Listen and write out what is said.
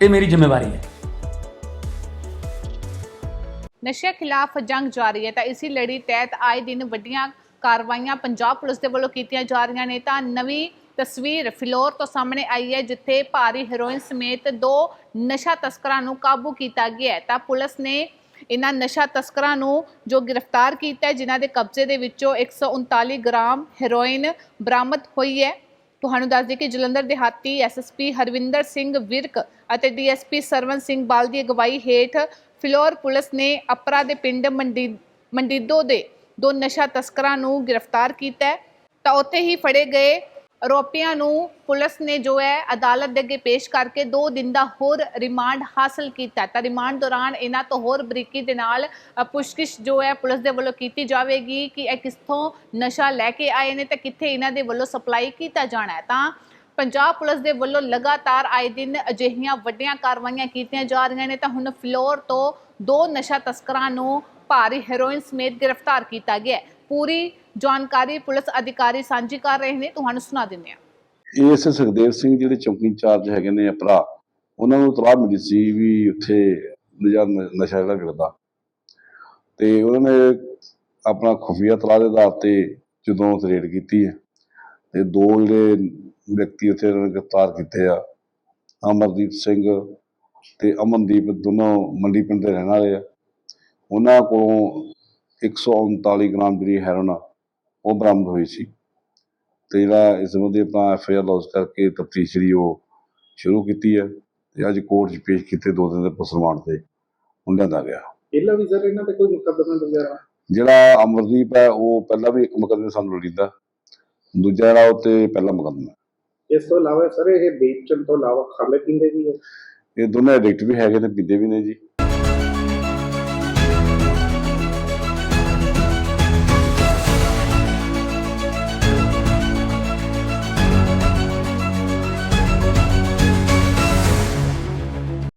ਇਹ ਮੇਰੀ ਜ਼ਿੰਮੇਵਾਰੀ ਹੈ। ਨਸ਼ੇ ਖਿਲਾਫ ਜੰਗ ਜਾਰੀ ਹੈ, ਤਾਂ ਇਸੇ ਲੜੀ ਤਹਿਤ ਆਏ ਦਿਨ ਵੱਡੀਆਂ ਕਾਰਵਾਈਆਂ ਪੰਜਾਬ ਪੁਲਿਸ ਦੇ ਵੱਲੋਂ ਕੀਤੀਆਂ ਜਾ ਰਹੀਆਂ ਨੇ। ਤਾਂ ਨਵੀਂ ਤਸਵੀਰ ਫਿਲੌਰ ਤੋਂ ਸਾਹਮਣੇ ਆਈ ਹੈ, ਜਿੱਥੇ ਭਾਰੀ ਹੈਰੋਇਨ ਸਮੇਤ ਦੋ ਨਸ਼ਾ ਤਸਕਰਾਂ ਨੂੰ ਕਾਬੂ ਕੀਤਾ ਗਿਆ ਤਾਂ ਪੁਲਿਸ ਨੇ ਇਹਨਾਂ ਨਸ਼ਾ ਤਸਕਰਾਂ ਨੂੰ ਜੋ ਗ੍ਰਿਫਤਾਰ ਕੀਤਾ ਹੈ, ਜਿਨ੍ਹਾਂ ਦੇ ਕਬਜ਼ੇ ਦੇ ਵਿੱਚੋਂ 139 ਗ੍ਰਾਮ ਹੈਰੋਇਨ ਬਰਾਮਦ ਹੋਈ ਹੈ। ਤੁਹਾਨੂੰ ਦੱਸ ਦਈਏ ਕਿ ਜਲੰਧਰ ਦਿਹਾਤੀ ਐਸਐਸਪੀ ਹਰਵਿੰਦਰ ਸਿੰਘ ਵਿਰਕ ਅਤੇ ਡੀਐਸਪੀ ਸਰਵਨ ਸਿੰਘ ਬਾਲ ਦੀ ਅਗਵਾਈ ਹੇਠ ਫਿਲੌਰ ਪੁਲਿਸ ਨੇ ਅਪਰਾ ਦੇ ਪਿੰਡ ਮੰਡੀ ਮੰਡੀਦੋ ਦੇ ਦੋ ਨਸ਼ਾ ਤਸਕਰਾਂ ਨੂੰ ਗ੍ਰਿਫਤਾਰ ਕੀਤਾ ਹੈ। ਤਾਂ ਉੱਥੇ ਹੀ ਫੜੇ ਗਏ ਆਰੋਪੀਆਂ ਨੂੰ ਪੁਲਿਸ ਨੇ ਜੋ ਹੈ ਅਦਾਲਤ ਦੇ ਅੱਗੇ ਪੇਸ਼ ਕਰਕੇ 2 ਦਿਨ ਦਾ ਹੋਰ ਰਿਮਾਂਡ ਹਾਸਲ ਕੀਤਾ ਤਾਂ ਰਿਮਾਂਡ ਦੌਰਾਨ ਇਹਨਾਂ ਤੋਂ ਹੋਰ ਬਰੀਕੀ ਦੇ ਨਾਲ ਅ, ਪੁੱਛਗਿੱਛ ਜੋ ਹੈ ਪੁਲਿਸ ਦੇ ਵੱਲੋਂ ਕੀਤੀ ਜਾਵੇਗੀ ਕਿ ਇਹ ਕਿੱਥੋਂ ਨਸ਼ਾ ਲੈ ਕੇ ਆਏ ਨੇ ਤੇ ਕਿੱਥੇ ਇਹਨਾਂ ਦੇ ਵੱਲੋਂ ਸਪਲਾਈ ਕੀਤਾ ਜਾਣਾ ਹੈ। ਤਾਂ ਪੰਜਾਬ ਪੁਲਿਸ ਦੇ ਵੱਲੋਂ ਲਗਾਤਾਰ ਆਏ ਦਿਨ ਅਜਿਹੀਆਂ ਵੱਡੀਆਂ ਕਾਰਵਾਈਆਂ ਕੀਤੀਆਂ ਜਾ ਰਹੀਆਂ ਨੇ ਤਾਂ ਹੁਣ ਫਲੋਰ ਤੋਂ ਦੋ ਨਸ਼ਾ ਤਸਕਰਾਂ ਨੂੰ ਭਾਰੀ ਹੈਰੋਇਨ ਸਮੇਤ ਗ੍ਰਿਫਤਾਰ ਕੀਤਾ ਗਿਆ ਪੂਰੀ ਜਾਣਕਾਰੀ ਪੁਲਿਸ ਅਧਿਕਾਰੀ ਸਾਂਝੀ ਕਰ ਰਹੇ ਨੇ, ਤੁਹਾਨੂੰ ਸੁਣਾ ਦਿੰਦੇ ਹਾਂ। ਏਐਸ ਸੁਖਦੇਵ ਸਿੰਘ ਜਿਹੜੇ ਚੌਕੀ ਇੰਚਾਰਜ ਹੈਗੇ ਨੇ ਅਪਰਾ ਉਹਨਾਂ ਨੂੰ ਤਲਾਹ ਮਿਲੀ ਸੀ ਵੀ ਉੱਥੇ ਨਸ਼ਾ ਜਿਹੜਾ ਵਿਕਦਾ ਤੇ ਉਹਨਾਂ ਨੇ ਆਪਣਾ ਖੁਫੀਆ ਤਲਾਹ ਦੇ ਆਧਾਰ ਤੇ ਜਦੋਂ ਰੇਡ ਕੀਤੀ ਹੈ, ਤੇ ਦੋ ਜਿਹੜੇ ਵਿਅਕਤੀ ਉੱਥੇ ਗ੍ਰਿਫਤਾਰ ਕੀਤੇ ਆ, ਅਮਰਦੀਪ ਸਿੰਘ ਤੇ ਅਮਨਦੀਪ, ਦੋਨੋਂ ਮੰਡੀ ਪਿੰਡ ਦੇ ਰਹਿਣ ਵਾਲੇ ਆ। ਉਹਨਾਂ ਕੋਲੋਂ 139 ਗ੍ਰਾਮ ਜਿਹੜੀ ਹੈਰੋਨ ਆ ਉਹ ਬਰਾਮਦ ਹੋਈ ਸੀ। ਤੇ ਜਿਹੜਾ ਇਸ ਸੰਬੰਧੀ ਆਪਾਂ ਐਫ ਆਈ ਆਰ ਲੌਜ ਕਰਕੇ ਤਫਤੀਸ਼ ਜਿਹੜੀ ਉਹ ਸ਼ੁਰੂ ਕੀਤੀ ਹੈ ਤੇ ਅੱਜ ਕੋਰਟ 'ਚ ਪੇਸ਼ ਕੀਤੇ ਦੋ ਦਿਨ ਦੇ ਪੁਲਿਸ ਰਿਮਾਂਡ ਤੇ ਹੁਣ ਲਿਆਂਦਾ ਗਿਆ। ਪਹਿਲਾਂ ਵੀ ਸਰ ਇਹਨਾਂ ਤੇ ਕੋਈ ਮੁਕੱਦਮਾ ਵਗੈਰਾ ਜਿਹੜਾ ਅਮਰਦੀਪ ਹੈ ਉਹ ਪਹਿਲਾਂ ਵੀ ਇੱਕ ਮੁਕੱਦਮੇ ਸਾਨੂੰ ਲੋੜੀਂਦਾ। ਦੂਜਾ ਜਿਹੜਾ ਉਹ ਤੇ ਪਹਿਲਾ ਮੁਕੱਦਮਾ। ਇਸ ਤੋਂ ਇਲਾਵਾ ਸਰ ਇਹ ਵੇਚਣ ਤੋਂ ਇਲਾਵਾ ਖਾਂਦੇ ਪੀਂਦੇ ਵੀ ਹੈ? ਇਹ ਦੋਨੇ ਐਡਿਕਟ ਵੀ ਹੈਗੇ ਨੇ ਪੀਂਦੇ ਵੀ ਨੇ ਜੀ।